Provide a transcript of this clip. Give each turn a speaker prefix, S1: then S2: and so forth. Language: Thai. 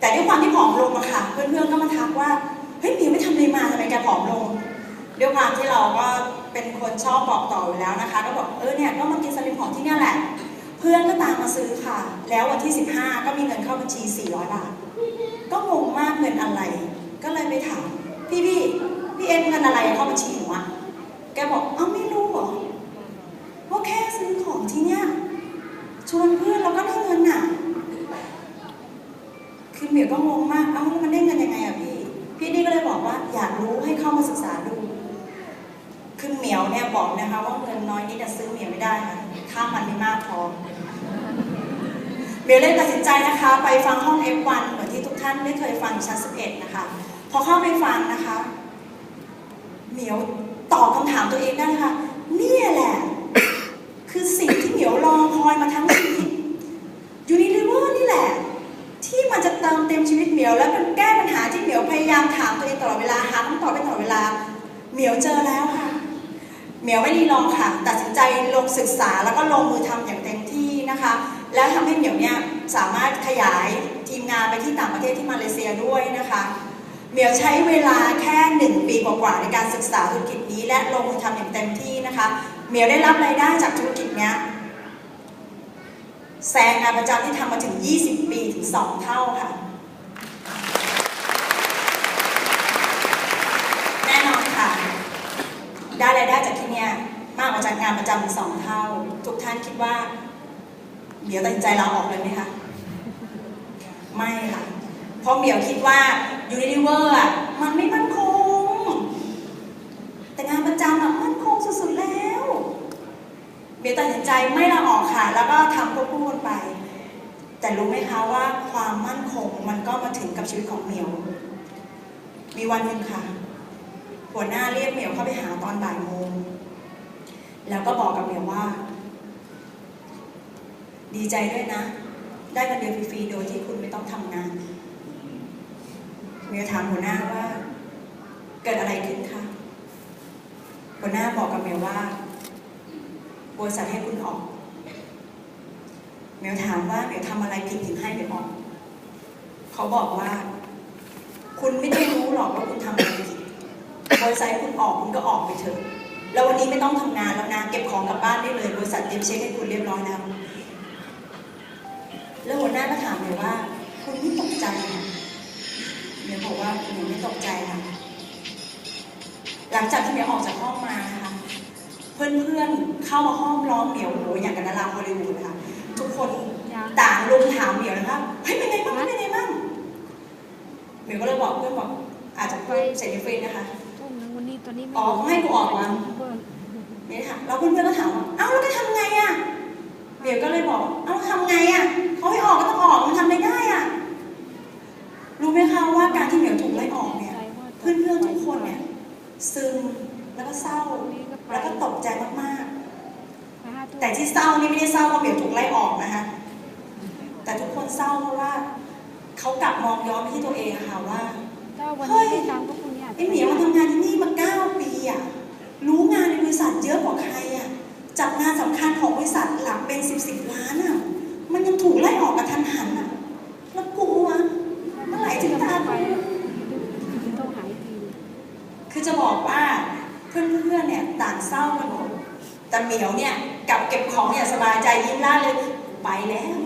S1: แต่ด้วยความที่ผอมลงอะค่ะ เพื่อนๆก็มาทักว่าเฮ้ยเหมียวไม่ทำอะไรมาทำไมแกผอมลงด้วยความที่เราก็เป็นคนชอบบอกต่ออยู่แล้วนะคะ ก็บอกเออเนี่ยก็มากินสลิมผอมที่นี่แหละ เพื่อนก็ตามมาซื้อค่ะ แล้ววันที่ 15 ก็มีเงินเข้าบัญชี 400 บาท ก็งงมากเงินอะไร ก็เลยไปถาม พี่พี่พี่เอ็นเงินอะไรเข้าบัญชีหนูอะแกบอกเอ้าไม่รู้หรอว่าแค่ซื้อของที่เนี่ยชวนเพื่อนแล้วก็ได้เงินน่ะ เหมียวก็งงมาก เอ้ามันได้เงินยังไงอะพี่ พี่นี่ก็เลยบอกว่าอยากรู้ให้เข้ามาศึกษาดู คือเหมียวเนี่ยบอกนะคะ ว่าเงินน้อยนิดจะซื้อเหมียวไม่ได้ค่ะถ้ามันไม่มากพอ เหมียวเลยตัดสินใจนะคะ ไปฟังห้อง F1 เหมือนที่ทุกท่านได้เคยฟังชั้น11นะคะ พอเข้าไปฟังนะคะ เหมียวตอบคำถามตัวเองได้ค่ะ เนี่ยแหละ คือสิ่งที่เหมียวรอคอยมาทั้งชีวิตยูนิลิเวอร์นี่แหละ ที่มันจะเติมเต็ มชีวิตเหมียวและเป็นแก้ปัญหาที่เหมียวพยายามถามตัวเองตลอดเวลาหาคำตอบไปตลอดเวลา เหมียวเจอแล้วค่ะ เหมียวไม่รีรองค่ะ ตัดสินใจลงศึกษาแล้วก็ลงมือทำอย่างเต็มที่นะคะ แล้วทำให้เหมียวเนี่ยสามารถขยายทีมงานไปที่ต่างประเทศที่มาเลเซียด้วยนะคะเหมียวใช้เวลาแค่หนึ่งปีกว่าๆในการศึกษาธุรกิจนี้และลงมือทำอย่างเต็มที่นะคะเหมียวได้รับรายได้จากธุรกิจเนี้ยแซงงานประจำที่ทำมาถึง 20 ปีถึง 2 เท่าค่ะ แน่นอนค่ะ ได้รายได้จากที่เนี้ยมากกว่าจากงานประจำถึงสองเท่า ทุกท่านคิดว่าเหมียวตัดใจลาออกเลยไหมคะ ไม่ค่ะ เพราะเหมียวคิดว่ายูนิเวอร์อะมันไม่มั่นคง แต่งานประจำอะมั่นคงสุดๆแล้วเหมียวตัดสินใจไม่ลาออกค่ะ แล้วก็ทำควบคู่กันไป แต่รู้ไหมคะว่าความมั่นคงมันก็มาถึงกับชีวิตของเหมียว มีวันหนึ่งค่ะ หัวหน้าเรียกเหมียวเข้าไปหาตอนบ่ายโมง แล้วก็บอกกับเหมียวว่า ดีใจด้วยนะ ได้เงินเดือนฟรีๆโดยที่คุณไม่ต้องทำงานเหมียวถามหัวหน้าว่า เกิดอะไรขึ้นคะหัวหน้าบอกกับเหมียวว่าบริษัทให้คุณออกเหมียวถามว่าเหมียวทำอะไรผิดถึงให้เหมียวออก เขาบอกว่า คุณไม่ต้รู้หรอกว่าคุณทำอะไรผิด บริษัทให้คุณออกคุณก็ออกไปเถอะ แล้ววันนี้ไม่ต้องทำงานแล้วนะเก็บของกลับบ้านได้เลย บริษัทเตรียมเช็คให้คุณเรียบร้อยแล้ว แล้วหัวหน้าก็ถามเลยว่า คุณไม่ตกใจเหรอเมียบอกว่าหนูไม่ตกใจค่ะ หลังจากที่เมียออกจากห้องมานะคะเพื่อนๆเข้ามาห้อมล้อมเหมียวโอ้โหอย่างกับดาราฮอลลีวูดค่ะ ทุกคนต่างลุมถามเหมียวนะคะเฮ้ยเป็นไงบ้างเป็นไงบ้างเหมียวก็เลยบอกเพื่อนบอกอาจจะพูดเสียงฟรีนะคะ
S2: ทุ่มนึงวันนี้ตอนนี้
S1: อ๋อให้กูออกวะเนี่ยค่ะแล้วเพื่อนๆก็ถามว่าเอ้าแล้วจะทำไงอะเดี๋ยวก็เลยบอก เอ้าทำไงอะเขาให้ออกก็ต้องออกมันทำไม่ได้อะรู้ไหมคะว่าการที่เหมียวถูกไล่ออกเนี่ย เพื่อนๆทุกคนเนี่ยซึมแล้วก็เศร้าแล้วก็ตกใจมากๆ แต่ที่เศร้านี่ไม่ได้เศร้าเพราะเหมียวถูกไล่ออกนะคะแต่ทุกคนเศร้าเพราะว่าเขากลับมองย้อนไปที่ตัวเองอะค่ะว่า
S2: ถ้าวันนี้ไม่ทำก็พรุ่งนี้อาจจะ
S1: ไอ้เหมียวมาทำงานที่นี่มาเก้าปี อะรู้งานในบริษัทเยอะกว่าใครอะจับงานสำคัญของบริษัทหลักเป็นสิบสิบล้านอะมันยังถูกไล่ออกกระทันหันอะแล้วกูวะเมื่อไหร่ถึงตา
S2: ไป
S1: กู
S2: ต้องหายที
S1: คือจะบอกว่าเพื่อนๆเนี่ยต่างเศร้ากันหมดแต่เหมียวเนี่ยกลับเก็บของอย่าสบายใจยิ้มร่าเลยไปแล้ว